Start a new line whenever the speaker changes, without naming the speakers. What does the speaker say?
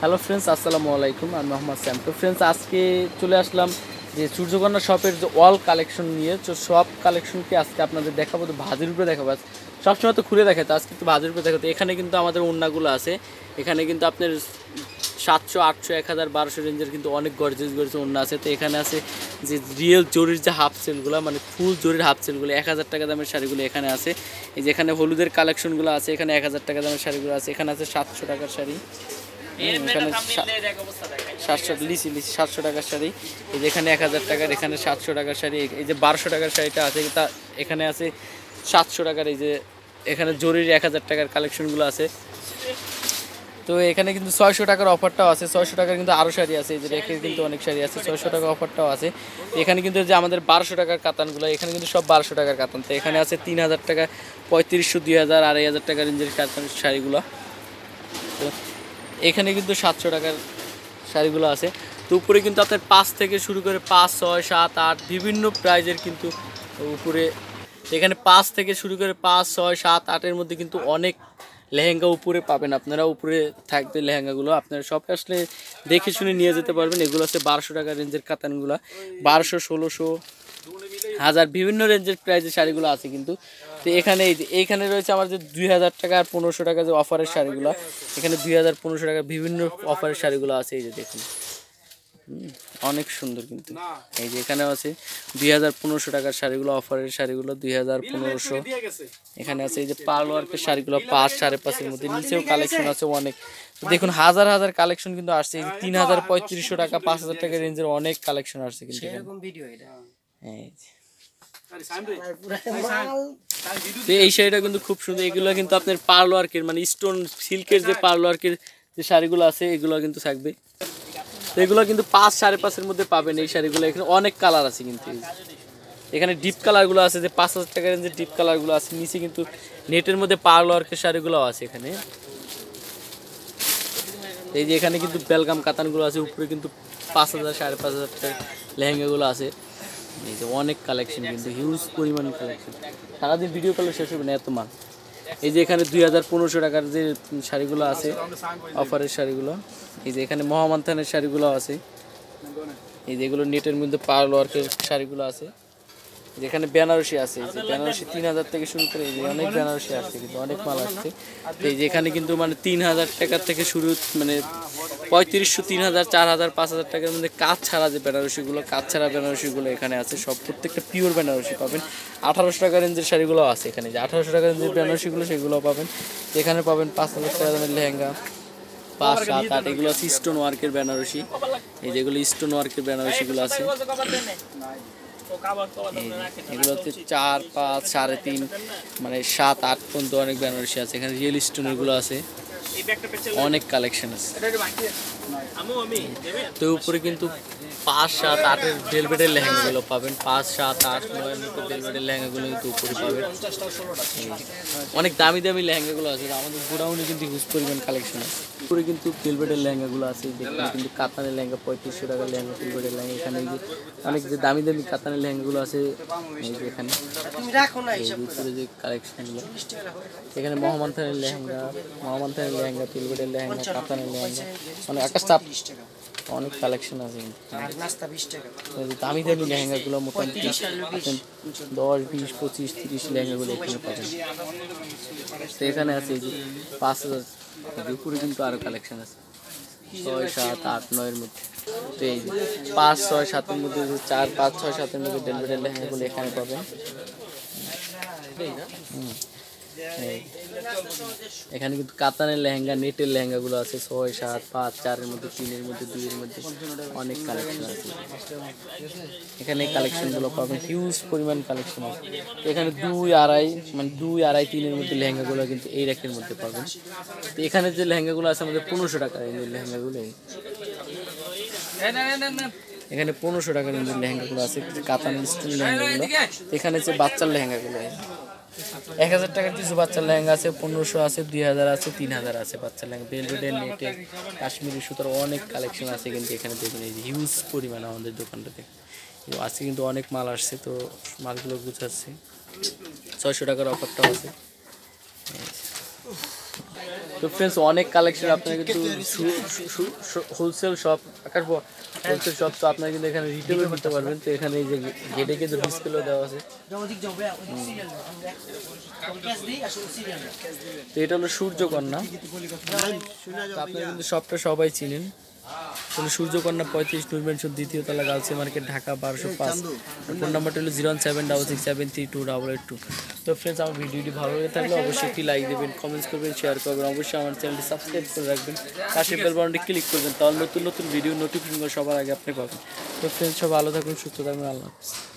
Hello friends আসসালামু আলাইকুম, আমি মোহাম্মদ স্যাম। তো ফ্রেন্ডস আজকে চলে আসলাম যে সূর্যকন্যা শপের যে অল কালেকশন নিয়ে। তো সব কালেকশনকে আজকে আপনাদের দেখাবো, তো ভাজির উপরে দেখাবো। সবসময় তো খুলে দেখাতো আজকে একটু ভাজির উপরে দেখাতো এখানে কিন্তু আমাদের ওন্নাগুলো আছে। এখানে কিন্তু আপনার সাতশো, আটশো, এক হাজার, বারোশো রেঞ্জের কিন্তু অনেক গর্জেস গর্জেস ওন্না আছে। তো এখানে আছে যে রিয়েল জরির যে হাফ সেলগুলো মানে ফুল জরির হাফ সেলগুলো এক হাজার টাকা দামের শাড়িগুলো এখানে আছে। এই যে এখানে হলুদের কালেকশনগুলো আছে, এখানে এক হাজার টাকা দামের শাড়িগুলো আছে। এখানে আছে সাতশো টাকার শাড়ি। এখানে সাতশো লিচি লিচি সাতশো টাকার শাড়ি। এই যে এখানে এক হাজার টাকার এখানে সাতশো টাকার শাড়ি। এই যে বারোশো টাকার শাড়িটা আছে তা এখানে আছে সাতশো টাকার। এই যে এখানে জরির এক হাজার টাকার কালেকশনগুলো আছে। তো এখানে কিন্তু ছয়শো টাকার অফারটাও আছে। ছয়শো টাকার কিন্তু আরও শাড়ি আছে। এই যে রেখে কিন্তু অনেক শাড়ি আছে। ছয়শো টাকার অফারটাও আছে। এখানে কিন্তু যে আমাদের বারোশো টাকার কাতানগুলো এখানে কিন্তু সব বারোশো টাকার কাতান। তো এখানে আছে তিন হাজার টাকা পঁয়ত্রিশশো দুই হাজার আড়াই হাজার টাকা রেঞ্জের কাতান শাড়িগুলো। তো এখানে কিন্তু সাতশো টাকার শাড়িগুলো আছে। তো উপরে কিন্তু আপনার পাঁচ থেকে শুরু করে পাঁচ, ছয়, সাত, আট বিভিন্ন প্রাইজের কিন্তু উপরে এখানে পাঁচ থেকে শুরু করে পাঁচ, ছয়, সাত, আটের মধ্যে কিন্তু অনেক লেহেঙ্গা উপরে পাবেন। আপনারা উপরে থাকবে লেহেঙ্গাগুলো। আপনারা শপে আসলে দেখে শুনে নিয়ে যেতে পারবেন। এগুলো আছে বারোশো টাকা রেঞ্জের কাতানগুলো। বারোশো, ষোলোশো হাজার বিভিন্ন রেঞ্জের প্রাইজের শাড়িগুলো আছে কিন্তু। তো এখানে এই যে এইখানে রয়েছে আমার যে দুই হাজার টাকা আর পনেরোশো টাকা যে অফারের শাড়িগুলো এখানে দুই হাজার পনেরোশো টাকা বিভিন্ন অফারের শাড়িগুলো আছে এই যে দেখুন। অনেক সুন্দর কিন্তু। এই যে এখানেও আছে দুই হাজার পনেরোশো টাকার শাড়িগুলো অফারের শাড়িগুলো দুই হাজার পনেরোশো। এখানে আছে এই যে পার্ল ওয়ার্কের শাড়িগুলো পাঁচ সাড়ে পাঁচের মধ্যে। নিচেও কালেকশন আছে অনেক। দেখুন হাজার হাজার কালেকশন কিন্তু আসছে। এই যে তিন হাজার পঁয়ত্রিশশো টাকা পাঁচ হাজার টাকা রেঞ্জের অনেক কালেকশন আসছে কিন্তু এখানে। এই তো এই শাড়িটা কিন্তু খুব সুন্দর। এগুলো কিন্তু আপনার পার্ল ওয়ার্কের মানে স্টোন সিল্কের যে পার্ল ওয়ার্কের যে শাড়িগুলো আছে এগুলো কিন্তু থাকবে। এগুলো কিন্তু পাঁচ সাড়ে পাঁচের মধ্যে পাবেন এই শাড়িগুলো। এখানে অনেক কালার আছে কিন্তু। এখানে ডিপ কালারগুলো আছে যে পাঁচ হাজার টাকার যে ডিপ কালারগুলো আছে। নিচে কিন্তু নেটের মধ্যে পার্ল ওয়ার্কের শাড়িগুলো আছে এখানে। এই যে এখানে কিন্তু বেলগাম কাতানগুলো আছে। উপরে কিন্তু পাঁচ হাজার সাড়ে পাঁচ হাজার টাকার লেহেঙ্গাগুলো আছে। এই যে অনেক কালেকশন কিন্তু হিউজ পরিমাণ কালেকশন সারাদিন ভিডিও করলে শেষ হবে না, এত মাল। এই যে এখানে দুই হাজার পনেরোশো টাকার যে শাড়িগুলো আছে, অফারের শাড়িগুলো, এই যে এখানে মহামান্থানের শাড়িগুলো আছে। এই যে এগুলো নেটের মধ্যে পার্ল ওয়ার্কের শাড়িগুলো আছে। যেখানে বেনারসি আছে যে বেনারসি তিন হাজার থেকে শুরু করে যে অনেক বেনারসি আসছে, কিন্তু অনেক মাল আসছে। তো এই যে এখানে কিন্তু মানে তিন হাজার টাকার থেকে শুরু মানে পঁয়ত্রিশশো তিন হাজার, চার হাজার, পাঁচ হাজার টাকার মধ্যে কাজ ছাড়া যে বেনারসিগুলো, কাজ ছাড়া বেনারসিগুলো এখানে আছে, সব প্রত্যেকটা পিওর বেনারসি পাবেন। আঠারোশো টাকা রেঞ্জের শাড়িগুলো আছে এখানে যে আঠারোশো টাকা রেঞ্জের বেনারসিগুলো সেগুলো পাবেন। এখানে পাবেন পাঁচ হাজার টাকা দামের লেহেঙ্গা, পাঁচ, সাত, আট, এগুলো আছে স্টোন ওয়ার্কের বেনারসি। এই যেগুলো স্টোন ওয়ার্কের বেনারসিগুলো আছে। এগুলো হচ্ছে চার, পাঁচ, সাড়ে তিন মানে সাত, আট পর্যন্ত অনেক বেনারসি আছে। এখানে রিয়েল স্টোন এগুলো আছে। অনেক কালেকশন আছে। তো উপরে কিন্তু পাঁচ, সাত, আটের ভেলভেটের লেহেঙ্গাগুলো পাবেন। পাঁচ, সাত, আট, নয়ের মতো ভেলভেটের লেহেঙ্গাগুলো কিন্তু উপরে পাবেন। অনেক দামি দামি লেহেঙ্গাগুলো আছে। আমাদের গোডাউনে কিন্তু হিউজ পরিমাণ কালেকশন আছে। উপরে কিন্তু ভেলভেটের লেহেঙ্গাগুলো আছে কিন্তু কাতানের লেহেঙ্গা, পঁয়ত্রিশশো টাকার লেহেঙ্গা ভেলভেটের লেহেঙ্গা। এখানে যে অনেক যে দামি দামি কাতানের লেহেঙ্গাগুলো আছে এখানে। এই যে কালেকশনগুলো এখানে মোহাম্মদ থানের লেহেঙ্গা মোহাম্মদ থানের লেহেঙ্গা ভেলভেটের লেহেঙ্গা কাতানের লেহেঙ্গা। অনেক আকাশ চাপ অনেক কালেকশন আছে দামি দামি লেহেঙ্গাগুলো মোটামুটি দশ, বিশ, পঁচিশ, তিরিশ লেহেঙ্গাগুলো এখানে পাবেন। তো এখানে আছে পাঁচ হাজার। উপরে কিন্তু আরও কালেকশন আছে ছয়, সাত, আট, নয়ের মধ্যে তো এই পাঁচ, ছয়, সাতের মধ্যে চার, পাঁচ, ছয়, সাতের মধ্যে ডেলিভারি এখানে পাবেন। এখানে কিন্তু কাতানের লেহেঙ্গা, নেটের লেহেঙ্গাগুলো আছে, ছয়, সাত, পাঁচ, চারের মধ্যে, তিনের মধ্যে, দুইয়ের মধ্যে অনেক কালেকশন আছে। এখানে কালেকশনগুলো পাবেন হিউজ পরিমাণ কালেকশন আছে। এখানে দুই আড়াই মানে দুই আড়াই, তিনের মধ্যে লেহেঙ্গাগুলো কিন্তু এই র্যাকের মধ্যে পাবেন। তো এখানে যে লেহেঙ্গাগুলো আছে আমাদের পনেরোশো টাকা এই লেহেঙ্গাগুলো। এখানে পনেরোশো টাকা রেঞ্জের লেহেঙ্গাগুলো আছে কাতানের স্টিল লেহেঙ্গাগুলো। এখানে যে বাচ্চার লেহেঙ্গাগুলো। এক হাজার টাকার কিছু বাচ্চার লেহেঙ্গা আছে, পনেরোশো আছে, দুই হাজার আছে, তিন হাজার আছে বাচ্চার লেহেঙ্গা। বেলভেটের নেটের কাশ্মীরি সুতার অনেক কালেকশন আছে কিন্তু এখানে দেখুন, এই যে হিউজ পরিমাণ আমাদের দোকানটাতে। আজকে কিন্তু অনেক মাল আসছে, তো মালগুলো গুছাচ্ছে। ছয়শো টাকার অফারটাও আছে। তো ফ্রেন্ডস অনেক কালেকশন আপনারা কিন্তু wholesale shop Akash wholesale shop তো আপনারা কিন্তু এখানে রিটেল করতে পারবেন। তো এখানে এই যে গেটে কিন্তু ডিসপ্লে দেওয়া আছে। তো এটা হলো সূর্যকন্যা। আপনারা কিন্তু সবটা সবাই চিনেন। তাহলে সূর্যকন্যা পঁয়ত্রিশ নুরমেনশন দ্বিতীয় তলা গার্লস মার্কেট, ঢাকা বারোশো পাঁচ। ফোন নাম্বারটা হলো zero seven double six seven three two double eight two. তো ফ্রেন্ডস আমার ভিডিওটি ভালো লেগে থাকলে অবশ্যই একটি লাইক দেবেন কমেন্টস করবেন শেয়ার করবেন, অবশ্যই আমার চ্যানেলটি সাবস্ক্রাইব করে রাখবেন। পাশে বেল বাটনটি ক্লিক করবেন, তাহলে নতুন নতুন ভিডিও নোটিফিকেশন সবার আগে আপনি পাবেন। তো ফ্রেন্ডস সব ভালো থাকুন, সুস্থ থাকুন, আল্লাহ হাফিজ।